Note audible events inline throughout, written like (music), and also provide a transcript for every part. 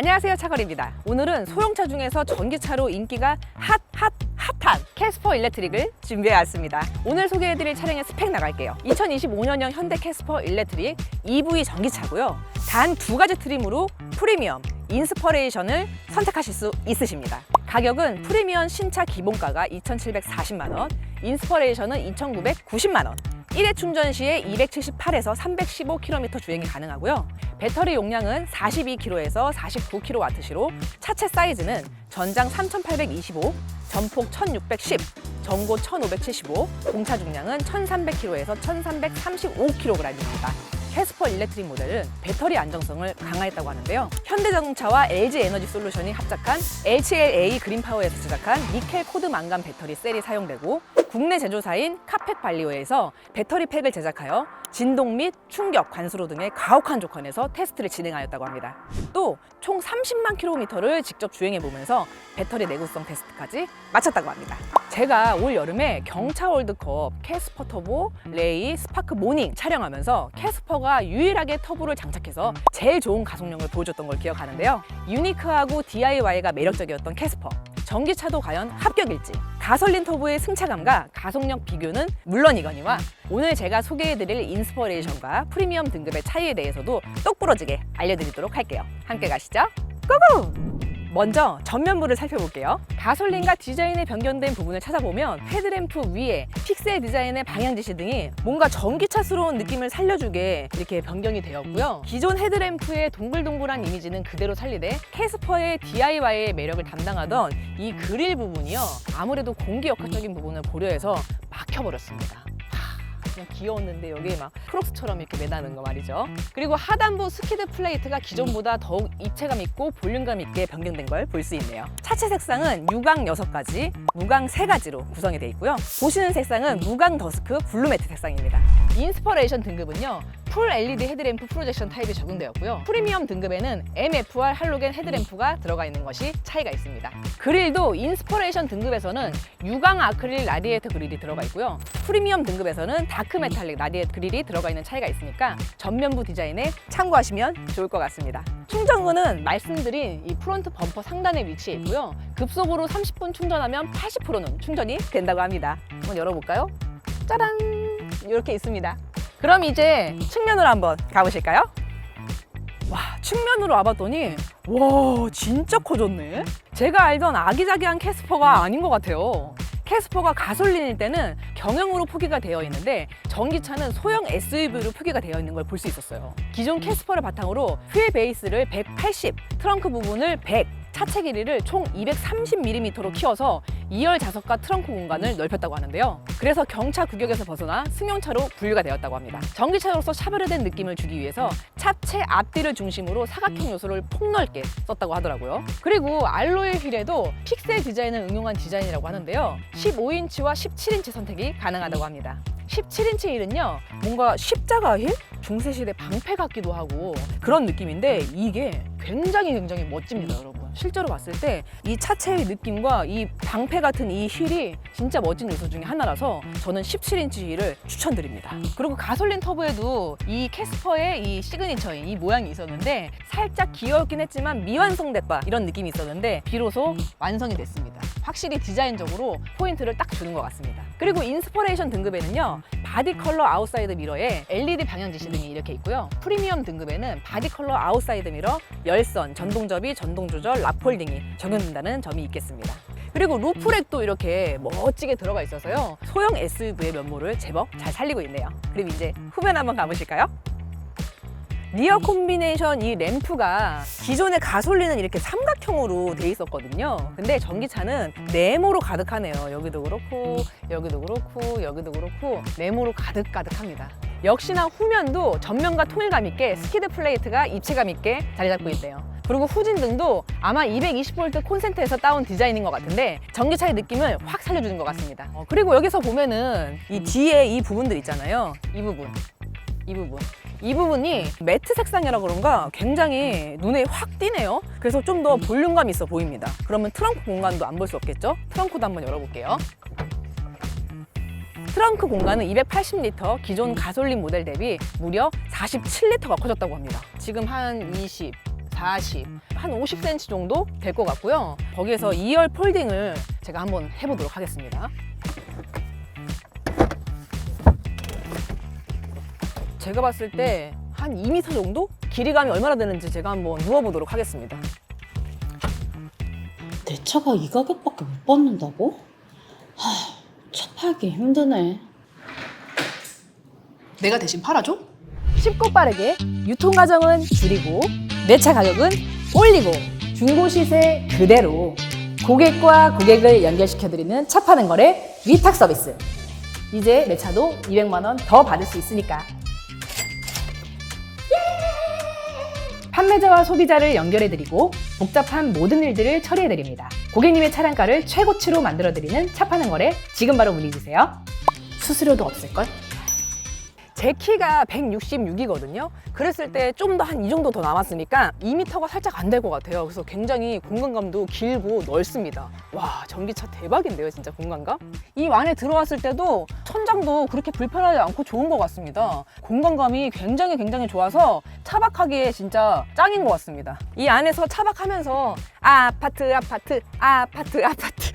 안녕하세요 차걸입니다. 오늘은 소형차 중에서 전기차로 인기가 핫 핫 핫한 캐스퍼 일렉트릭을 준비해 왔습니다. 오늘 소개해드릴 차량의 스펙 나갈게요. 2025년형 현대 캐스퍼 일렉트릭 EV 전기차고요. 단 두 가지 트림으로 프리미엄 인스퍼레이션을 선택하실 수 있으십니다. 가격은 프리미엄 신차 기본가가 2,740만 원 인스퍼레이션은 2,990만 원 1회 충전 시에 278에서 315km 주행이 가능하고요. 배터리 용량은 42kg에서 49kWh로 차체 사이즈는 전장 3825, 전폭 1610, 전고 1575, 공차 중량은 1300kg에서 1335kg입니다. 캐스퍼 일렉트릭 모델은 배터리 안정성을 강화했다고 하는데요. 현대자동차와 LG 에너지 솔루션이 합작한 HLA 그린파워에서 제작한 니켈 코드 망간 배터리 셀이 사용되고 국내 제조사인 카펙 발리오에서 배터리 팩을 제작하여 진동 및 충격, 관수로 등의 가혹한 조건에서 테스트를 진행하였다고 합니다. 또 총 30만 킬로미터를 직접 주행해 보면서 배터리 내구성 테스트까지 마쳤다고 합니다. 제가 올 여름에 경차 월드컵 캐스퍼 터보, 레이, 스파크 모닝 촬영하면서 캐스퍼가 유일하게 터보를 장착해서 제일 좋은 가속력을 보여줬던 걸 기억하는데요. 유니크하고 DIY가 매력적이었던 캐스퍼. 전기차도 과연 합격일지. 가솔린 터보의 승차감과 가속력 비교는 물론이거니와 오늘 제가 소개해드릴 인스퍼레이션과 프리미엄 등급의 차이에 대해서도 똑부러지게 알려드리도록 할게요. 함께 가시죠. 고고! 먼저 전면부를 살펴볼게요. 가솔린과 디자인에 변경된 부분을 찾아보면 헤드램프 위에 픽셀 디자인의 방향 지시 등이 뭔가 전기차스러운 느낌을 살려주게 이렇게 변경이 되었고요. 기존 헤드램프의 동글동글한 이미지는 그대로 살리되 캐스퍼의 DIY의 매력을 담당하던 이 그릴 부분이요. 아무래도 공기 역학적인 부분을 고려해서 막혀버렸습니다. 그냥 귀여웠는데 여기에 막 크록스처럼 이렇게 매다는 거 말이죠. 그리고 하단부 스키드 플레이트가 기존보다 더욱 입체감 있고 볼륨감 있게 변경된 걸 볼 수 있네요. 차체 색상은 유광 6가지, 무광 3가지로 구성이 되어 있고요. 보시는 색상은 무광 더스크 블루매트 색상입니다. 인스퍼레이션 등급은요. 풀 LED 헤드램프 프로젝션 타입이 적용되었고요. 프리미엄 등급에는 MFR 할로겐 헤드램프가 들어가 있는 것이 차이가 있습니다. 그릴도 인스퍼레이션 등급에서는 유광 아크릴 라디에이터 그릴이 들어가 있고요. 프리미엄 등급에서는 다크 메탈릭 라디에이터 그릴이 들어가 있는 차이가 있으니까 전면부 디자인에 참고하시면 좋을 것 같습니다. 충전구는 말씀드린 이 프론트 범퍼 상단에 위치해 있고요. 급속으로 30분 충전하면 80%는 충전이 된다고 합니다. 한번 열어볼까요? 짜란! 이렇게 있습니다. 그럼 이제 측면으로 한번 가보실까요? 와, 측면으로 와봤더니 와, 진짜 커졌네. 제가 알던 아기자기한 캐스퍼가 아닌 것 같아요. 캐스퍼가 가솔린일 때는 경영으로 표기가 되어 있는데 전기차는 소형 SUV로 표기가 되어 있는 걸 볼 수 있었어요. 기존 캐스퍼를 바탕으로 휠 베이스를 180, 트렁크 부분을 100, 차체 길이를 총 230mm로 키워서 2열 좌석과 트렁크 공간을 넓혔다고 하는데요. 그래서 경차 규격에서 벗어나 승용차로 분류가 되었다고 합니다. 전기차로서 차별화된 느낌을 주기 위해서 차체 앞뒤를 중심으로 사각형 요소를 폭넓게 썼다고 하더라고요. 그리고 알로이 휠에도 픽셀 디자인을 응용한 디자인이라고 하는데요. 15인치와 17인치 선택이 가능하다고 합니다. 17인치 휠은요 뭔가 십자가 휠? 중세시대 방패 같기도 하고 그런 느낌인데 이게 굉장히 굉장히 멋집니다 여러분 실제로 봤을 때 이 차체의 느낌과 이 방패 같은 이 휠이 진짜 멋진 요소 중에 하나라서 저는 17인치 휠을 추천드립니다. 그리고 가솔린 터보에도 이 캐스퍼의 이 시그니처인 이 모양이 있었는데 살짝 귀엽긴 했지만 미완성됐다 이런 느낌이 있었는데 비로소 완성이 됐습니다 확실히 디자인적으로 포인트를 딱 주는 것 같습니다. 그리고 인스퍼레이션 등급에는요 바디 컬러 아웃사이드 미러에 LED 방향 지시 등이 이렇게 있고요. 프리미엄 등급에는 바디 컬러 아웃사이드 미러, 열선, 전동 접이, 전동 조절, 랍홀딩이 적용된다는 점이 있겠습니다. 그리고 루프렉도 이렇게 멋지게 들어가 있어서요 소형 SUV의 면모를 제법 잘 살리고 있네요. 그럼 이제 후면 한번 가보실까요? 리어 콤비네이션 이 램프가 기존의 가솔린은 이렇게 삼각형으로 돼 있었거든요. 근데 전기차는 네모로 가득하네요. 여기도 그렇고, 여기도 그렇고, 여기도 그렇고, 네모로 가득 가득합니다. 역시나 후면도 전면과 통일감 있게 스키드 플레이트가 입체감 있게 자리 잡고 있대요. 그리고 후진 등도 아마 220V 콘센트에서 따온 디자인인 것 같은데 전기차의 느낌을 확 살려주는 것 같습니다. 어, 그리고 여기서 보면은 이 뒤에 이 부분들 있잖아요. 이 부분. 이 부분. 이 부분이 매트 색상이라 그런가 굉장히 눈에 확 띄네요. 그래서 좀 더 볼륨감 있어 보입니다. 그러면 트렁크 공간도 안 볼 수 없겠죠? 트렁크도 한번 열어볼게요. 트렁크 공간은 280리터, 기존 가솔린 모델 대비 무려 47리터가 커졌다고 합니다. 지금 한 20, 40, 한 50cm 정도 될 것 같고요. 거기에서 2열 폴딩을 제가 한번 해보도록 하겠습니다. 제가 봤을 때 한 2m 정도? 길이감이 얼마나 되는지 제가 한번 누워보도록 하겠습니다. 내 차가 이 가격밖에 못 받는다고? 하, 차 팔기 힘드네. 내가 대신 팔아줘? 쉽고 빠르게 유통 과정은 줄이고 내 차 가격은 올리고 중고 시세 그대로 고객과 고객을 연결시켜드리는 차 파는 거래 위탁 서비스. 이제 내 차도 200만 원 더 받을 수 있으니까. 판매자와 소비자를 연결해드리고 복잡한 모든 일들을 처리해드립니다. 고객님의 차량가를 최고치로 만들어드리는 차 파는 거래 지금 바로 문의 주세요. 수수료도 없을걸? 제 키가 166이거든요. 그랬을 때 좀 더 한 이 정도 더 남았으니까 2m가 살짝 안 될 것 같아요. 그래서 굉장히 공간감도 길고 넓습니다. 와, 전기차 대박인데요, 진짜 공간감? 이 안에 들어왔을 때도 천장도 그렇게 불편하지 않고 좋은 것 같습니다. 공간감이 굉장히 굉장히 좋아서 차박하기에 진짜 짱인 것 같습니다. 이 안에서 차박하면서 아파트, 아파트, 아파트, 아파트.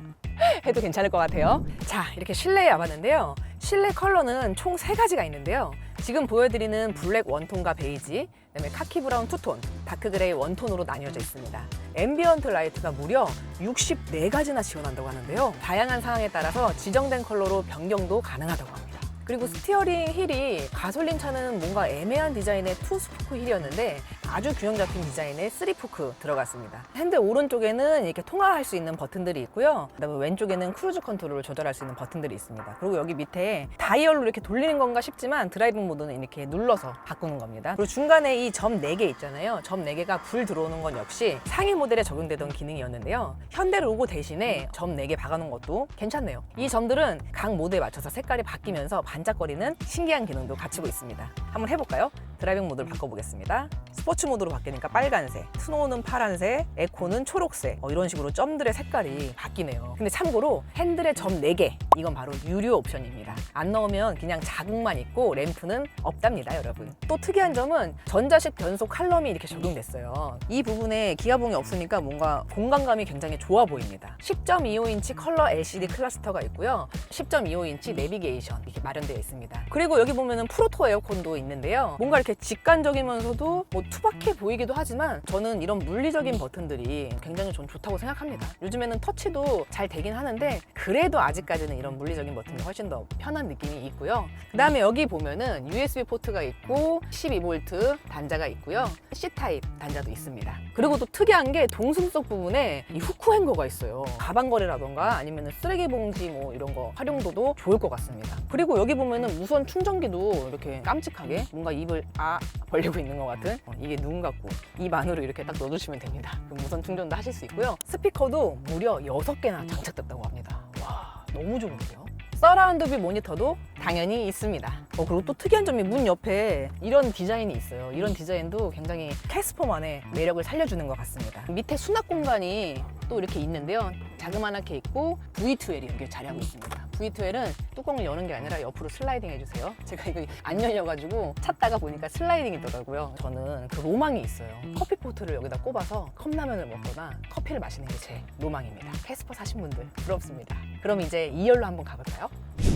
(laughs) 해도 괜찮을 것 같아요. 자, 이렇게 실내에 와봤는데요. 실내 컬러는 총 세가지가 있는데요. 지금 보여드리는 블랙 원톤과 베이지, 그다음에 카키 브라운 투톤, 다크 그레이 원톤으로 나뉘어져 있습니다. 앰비언트 라이트가 무려 64가지나 지원한다고 하는데요. 다양한 상황에 따라서 지정된 컬러로 변경도 가능하다고 합니다. 그리고 스티어링 힐이 가솔린 차는 뭔가 애매한 디자인의 투 스포크 힐이었는데 아주 균형 잡힌 디자인의 쓰리 포크 들어갔습니다. 핸들 오른쪽에는 이렇게 통화할 수 있는 버튼들이 있고요. 그다음에 왼쪽에는 크루즈 컨트롤을 조절할 수 있는 버튼들이 있습니다. 그리고 여기 밑에 다이얼로 이렇게 돌리는 건가 싶지만 드라이빙 모드는 이렇게 눌러서 바꾸는 겁니다. 그리고 중간에 이 점 4개 있잖아요. 점 4개가 불 들어오는 건 역시 상위 모델에 적용되던 기능이었는데요. 현대 로고 대신에 점 4개 박아놓은 것도 괜찮네요. 이 점들은 각 모드에 맞춰서 색깔이 바뀌면서 반 짝거리는 신기한 기능도 갖추고 있습니다. 한번 해볼까요? 드라이빙 모드를 바꿔보겠습니다. 스포츠 모드로 바뀌니까 빨간색, 스노우는 파란색, 에코는 초록색 어, 이런 식으로 점들의 색깔이 바뀌네요. 근데 참고로 핸들의 점 4개 이건 바로 유료 옵션입니다. 안 넣으면 그냥 자국만 있고 램프는 없답니다, 여러분. 또 특이한 점은 전자식 변속 칼럼이 이렇게 적용됐어요. 이 부분에 기아봉이 없으니까 뭔가 공간감이 굉장히 좋아 보입니다. 10.25인치 컬러 LCD 클러스터가 있고요. 10.25인치 내비게이션 이렇게 마련되어 있습니다. 그리고 여기 보면은 프로토 에어컨도 있는데요. 뭔가 이렇게 직관적이면서도 뭐 투박해 보이기도 하지만 저는 이런 물리적인 버튼들이 굉장히 전 좋다고 생각합니다. 요즘에는 터치도 잘 되긴 하는데 그래도 아직까지는 이런 물리적인 버튼이 훨씬 더 편한 느낌이 있고요. 그 다음에 여기 보면은 USB 포트가 있고 12V 단자가 있고요. C타입 단자도 있습니다. 그리고 또 특이한 게 동승석 부분에 이 후크 행거가 있어요. 가방거리라던가 아니면 쓰레기 봉지 뭐 이런 거 활용도도 좋을 것 같습니다. 그리고 여기 보면은 무선 충전기도 이렇게 깜찍하게 뭔가 입을 아 벌리고 있는 것 같은 어, 이게 눈 같고 입 안으로 이렇게 딱 넣어주시면 됩니다. 그럼 무선 충전도 하실 수 있고요. 스피커도 무려 6개나 장착됐다고 합니다. 와 너무 좋은데요? 서라운드 뷰 모니터도 당연히 있습니다. 어, 그리고 또 특이한 점이 문 옆에 이런 디자인이 있어요. 이런 디자인도 굉장히 캐스퍼만의 매력을 살려주는 것 같습니다. 밑에 수납 공간이 또 이렇게 있는데요. 자그마하게 있고 V2L이 여기 자리하고 있습니다. V2L은 뚜껑을 여는 게 아니라 옆으로 슬라이딩 해주세요. 제가 이거 안 열려가지고 찾다가 보니까 슬라이딩이더라고요. 저는 그 로망이 있어요. 커피포트를 여기다 꼽아서 컵라면을 먹거나 커피를 마시는 게 제 로망입니다. 캐스퍼 사신 분들 부럽습니다. 그럼 이제 2열로 한번 가볼까요?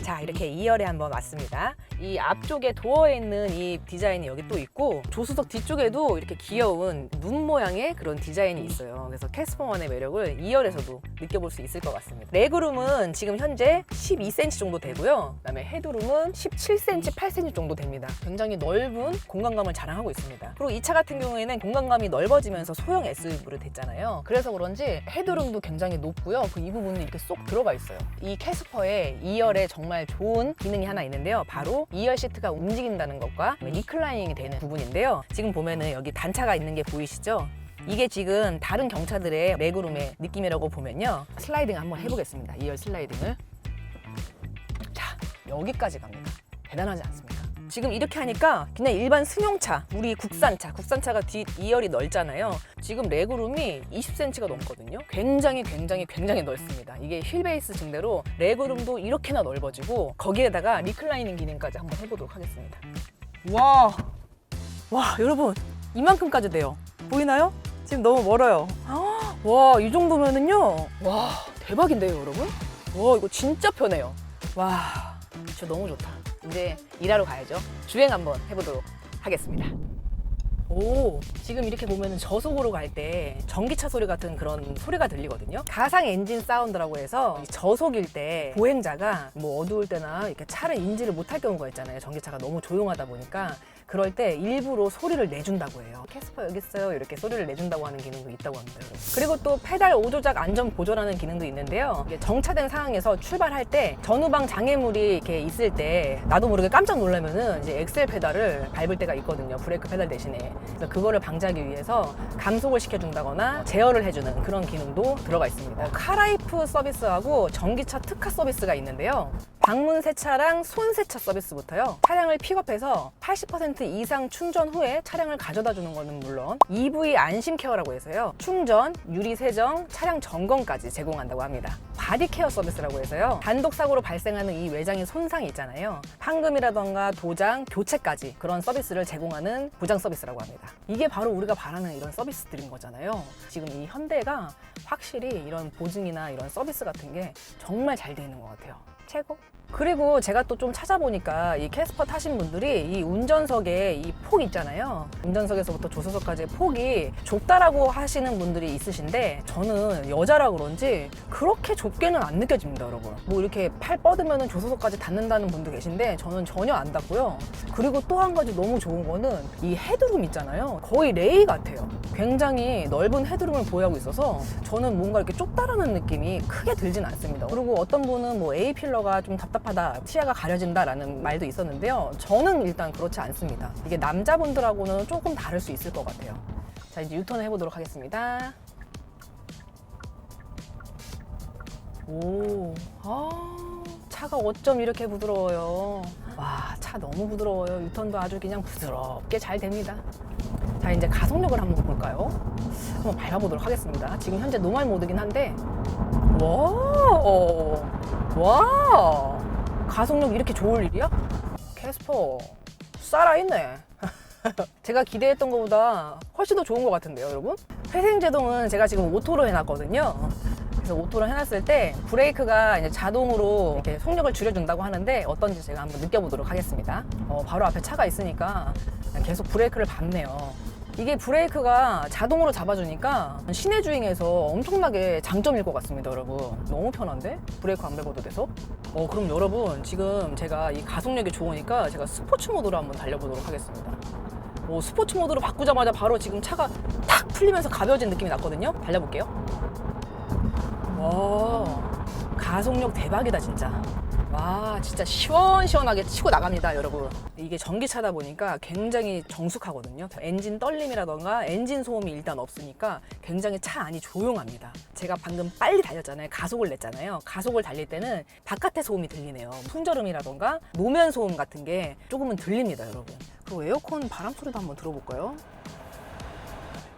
자 이렇게 2열에 한번 왔습니다. 이 앞쪽에 도어에 있는 이 디자인이 여기 또 있고 조수석 뒤쪽에도 이렇게 귀여운 눈 모양의 그런 디자인이 있어요. 그래서 캐스퍼만의 매력을 2열에서도 느껴볼 수 있을 것 같습니다. 레그룸은 지금 현재 12cm 정도 되고요. 그다음에 헤드룸은 17cm, 8cm 정도 됩니다. 굉장히 넓은 공간감을 자랑하고 있습니다. 그리고 이 차 같은 경우에는 공간감이 넓어지면서 소형 SUV로 됐잖아요. 그래서 그런지 헤드룸도 굉장히 높고요. 그 이 부분이 이렇게 쏙 들어가 있어요. 이 캐스퍼의 2열에 정말 좋은 기능이 하나 있는데요. 바로 2열 시트가 움직인다는 것과 리클라이닝이 되는 부분인데요. 지금 보면은 여기 단차가 있는 게 보이시죠? 이게 지금 다른 경차들의 레그룸의 느낌이라고 보면요. 슬라이딩 한번 해보겠습니다. 2열 슬라이딩을. 자, 여기까지 갑니다. 대단하지 않습니까? 지금 이렇게 하니까 그냥 일반 승용차, 우리 국산차, 국산차가 뒤 2열이 넓잖아요. 지금 레그룸이 20cm가 넘거든요. 굉장히 굉장히 굉장히 넓습니다. 이게 휠베이스 증대로 레그룸도 이렇게나 넓어지고 거기에다가 리클라이닝 기능까지 한번 해보도록 하겠습니다. 와, 와 여러분 이만큼까지 돼요. 보이나요? 지금 너무 멀어요. (gasps) 와, 이 정도면은요. 와, 대박인데요, 여러분? 와, 이거 진짜 편해요. 와, 진짜 너무 좋다. 이제 일하러 가야죠. 주행 한번 해보도록 하겠습니다. 오, 지금 이렇게 보면 저속으로 갈 때 전기차 소리 같은 그런 소리가 들리거든요. 가상 엔진 사운드라고 해서 이 저속일 때 보행자가 뭐 어두울 때나 이렇게 차를 인지를 못할 경우가 있잖아요. 전기차가 너무 조용하다 보니까 그럴 때 일부러 소리를 내준다고 해요. 캐스퍼 여기 있어요. 이렇게 소리를 내준다고 하는 기능도 있다고 합니다. 그리고 또 페달 5조작 안전 보조라는 기능도 있는데요. 정차된 상황에서 출발할 때 전후방 장애물이 이렇게 있을 때 나도 모르게 깜짝 놀라면은 이제 엑셀 페달을 밟을 때가 있거든요. 브레이크 페달 대신에. 그래서 그거를 방지하기 위해서 감속을 시켜준다거나 제어를 해주는 그런 기능도 들어가 있습니다. 카라이프 서비스하고 전기차 특화 서비스가 있는데요. 방문 세차랑 손 세차 서비스부터요. 차량을 픽업해서 80% 이상 충전 후에 차량을 가져다 주는 거는 물론 EV 안심 케어라고 해서요. 충전, 유리 세정, 차량 점검까지 제공한다고 합니다. 바디 케어 서비스라고 해서요. 단독 사고로 발생하는 이 외장의 손상이 있잖아요. 판금이라던가 도장, 교체까지 그런 서비스를 제공하는 보장 서비스라고 합니다. 이게 바로 우리가 바라는 이런 서비스들인 거잖아요. 지금 이 현대가 확실히 이런 보증이나 이런 서비스 같은 게 정말 잘 돼 있는 것 같아요. 최고. 그리고 제가 또 좀 찾아보니까 이 캐스퍼 타신 분들이 이 운전석에 이 폭 있잖아요. 운전석에서부터 조수석까지의 폭이 좁다라고 하시는 분들이 있으신데 저는 여자라 그런지 그렇게 좁게는 안 느껴집니다, 여러분. 뭐 이렇게 팔 뻗으면 조수석까지 닿는다는 분도 계신데 저는 전혀 안 닿고요. 그리고 또 한 가지 너무 좋은 거는 이 헤드룸 있잖아요. 거의 레이 같아요. 굉장히 넓은 헤드룸을 보유하고 있어서 저는 뭔가 이렇게 좁다라는 느낌이 크게 들진 않습니다. 그리고 어떤 분은 뭐 A 필러가 좀 답답 하다, 시야가 가려진다라는 말도 있었는데요. 저는 일단 그렇지 않습니다. 이게 남자분들하고는 조금 다를 수 있을 것 같아요. 자, 이제 유턴을 해보도록 하겠습니다. 오, 아, 차가 어쩜 이렇게 부드러워요. 와, 차 너무 부드러워요. 유턴도 아주 그냥 부드럽게 잘 됩니다. 자, 이제 가속력을 한번 볼까요? 한번 밟아보도록 하겠습니다. 지금 현재 노말 모드긴 한데, 와, 와, 가속력 이렇게 좋을 일이야? 캐스퍼, 살아있네. (laughs) 제가 기대했던 것보다 훨씬 더 좋은 것 같은데요, 여러분? 회생제동은 제가 지금 오토로 해놨거든요. 그래서 오토로 해놨을 때 브레이크가 이제 자동으로 이렇게 속력을 줄여준다고 하는데 어떤지 제가 한번 느껴보도록 하겠습니다. 어, 바로 앞에 차가 있으니까 계속 브레이크를 밟네요. 이게 브레이크가 자동으로 잡아주니까 시내 주행에서 엄청나게 장점일 것 같습니다, 여러분. 너무 편한데? 브레이크 안 밟아도 돼서? 어, 그럼 여러분, 지금 제가 이 가속력이 좋으니까 제가 스포츠 모드로 한번 달려보도록 하겠습니다. 오, 스포츠 모드로 바꾸자마자 바로 지금 차가 탁 풀리면서 가벼워진 느낌이 났거든요. 달려볼게요. 와, 가속력 대박이다, 진짜. 와, 진짜 시원시원하게 치고 나갑니다, 여러분. 이게 전기차다 보니까 굉장히 정숙하거든요. 엔진 떨림이라던가 엔진 소음이 일단 없으니까 굉장히 차 안이 조용합니다. 제가 방금 빨리 달렸잖아요. 가속을 냈잖아요. 가속을 달릴 때는 바깥의 소음이 들리네요. 풍절음이라던가 노면 소음 같은 게 조금은 들립니다, 여러분. 그리고 에어컨 바람 소리도 한번 들어볼까요?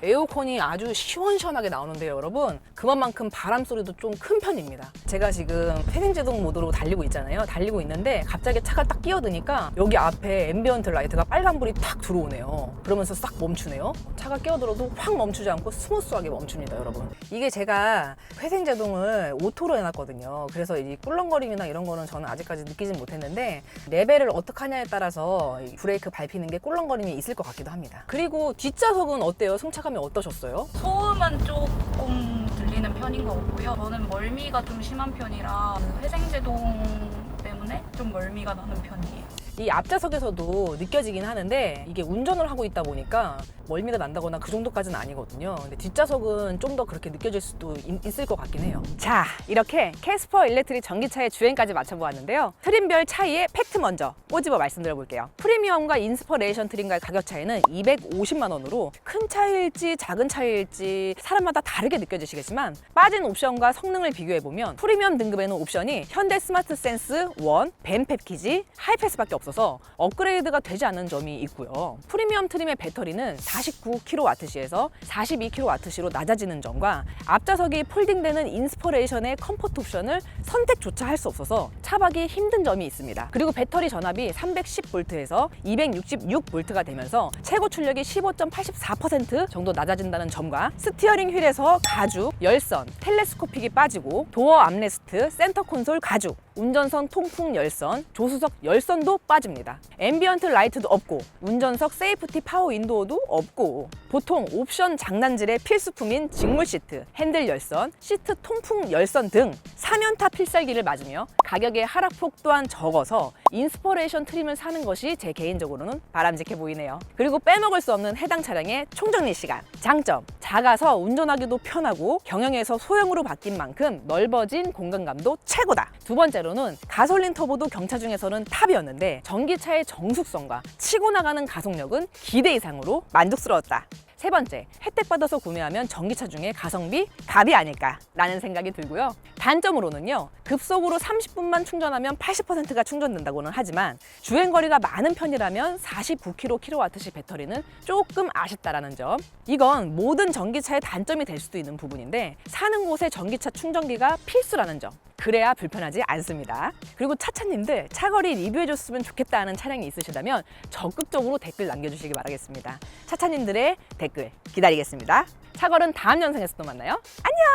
에어컨이 아주 시원시원하게 나오는데요, 여러분. 그만큼 바람 소리도 좀 큰 편입니다. 제가 지금 퇴행제동 모드로 달리고 있잖아요. 달리고 있는데 갑자기 차가 딱 끼어드니까 여기 앞에 앰비언트 라이트가 빨간불이 탁 들어오네요. 그러면서 싹 멈추네요. 차가 끼어들어도 확 멈추지 않고 스무스하게 멈춥니다, 여러분. 이게 제가 회생제동을 오토로 해놨거든요. 그래서 이 꿀렁거림이나 이런 거는 저는 아직까지 느끼진 못했는데 레벨을 어떻게 하냐에 따라서 이 브레이크 밟히는 게 꿀렁거림이 있을 것 같기도 합니다. 그리고 뒷좌석은 어때요? 승차감 이 어떠셨어요? 소음은 조금 들리는 편인 것 같고요. 저는 멀미가 좀 심한 편이라 회생제동 때문에 좀 멀미가 나는 편이에요. 이 앞좌석에서도 느껴지긴 하는데 이게 운전을 하고 있다 보니까 멀미가 난다거나 그 정도까지는 아니거든요. 근데 뒷좌석은 좀 더 그렇게 느껴질 수도 있, 을것 같긴 해요. 자, 이렇게 캐스퍼 일렉트릭 전기차의 주행까지 맞춰보았는데요. 트림별 차이의 팩트 먼저 꼬집어 말씀드려 볼게요. 프리미엄과 인스퍼레이션 트림과의 가격 차이는 250만 원으로 큰 차이일지 작은 차이일지 사람마다 다르게 느껴지시겠지만 빠진 옵션과 성능을 비교해 보면 프리미엄 등급에는 옵션이 현대 스마트 센스 1, 벤 패키지, 하이패스밖에 없습니다. 없어서 업그레이드가 되지 않은 점이 있고요. 프리미엄 트림의 배터리는 49kWh에서 42kWh로 낮아지는 점과 앞좌석이 폴딩되는 인스퍼레이션의 컴포트 옵션을 선택조차 할 수 없어서 차박이 힘든 점이 있습니다. 그리고 배터리 전압이 310V에서 266V가 되면서 최고 출력이 15.84% 정도 낮아진다는 점과 스티어링 휠에서 가죽, 열선, 텔레스코픽이 빠지고 도어 암레스트, 센터 콘솔 가죽, 운전석 통풍 열선, 조수석 열선도 빠집니다. 앰비언트 라이트도 없고 운전석 세이프티 파워 윈도우도 없고 보통 옵션 장난질의 필수품인 직물 시트, 핸들 열선, 시트 통풍 열선 등 사면타 필살기를 맞으며 가격의 하락폭 또한 적어서 인스퍼레이션 트림을 사는 것이 제 개인적으로는 바람직해 보이네요. 그리고 빼먹을 수 없는 해당 차량의 총정리 시간. 장점, 작아서 운전하기도 편하고 경영에서 소형으로 바뀐 만큼 넓어진 공간감도 최고다. 두 번째로 는 가솔린 터보도 경차 중에서는 탑이었는데 전기차의 정숙성과 치고 나가는 가속력은 기대 이상으로 만족스러웠다. 세 번째, 혜택 받아서 구매하면 전기차 중에 가성비 갑이 아닐까라는 생각이 들고요. 단점으로는요, 급속으로 30분만 충전하면 80%가 충전된다고는 하지만 주행 거리가 많은 편이라면 49kWh 배터리는 조금 아쉽다라는 점. 이건 모든 전기차의 단점이 될 수도 있는 부분인데 사는 곳에 전기차 충전기가 필수라는 점. 그래야 불편하지 않습니다. 그리고 차차님들 차거리 리뷰해줬으면 좋겠다 하는 차량이 있으시다면 적극적으로 댓글 남겨주시기 바라겠습니다. 차차님들의 댓글 기다리겠습니다. 차걸은 다음 영상에서 또 만나요. 안녕!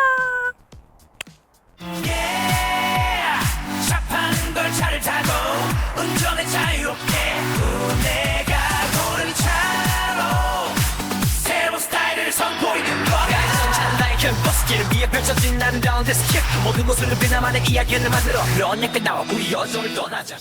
샵 찬나의 캠퍼스길 위에 펼쳐진 아름다운 데스크 모든 곳을 빛나만의 이야기를 만들어. 그런 약간 나와 우리 여정을 떠나자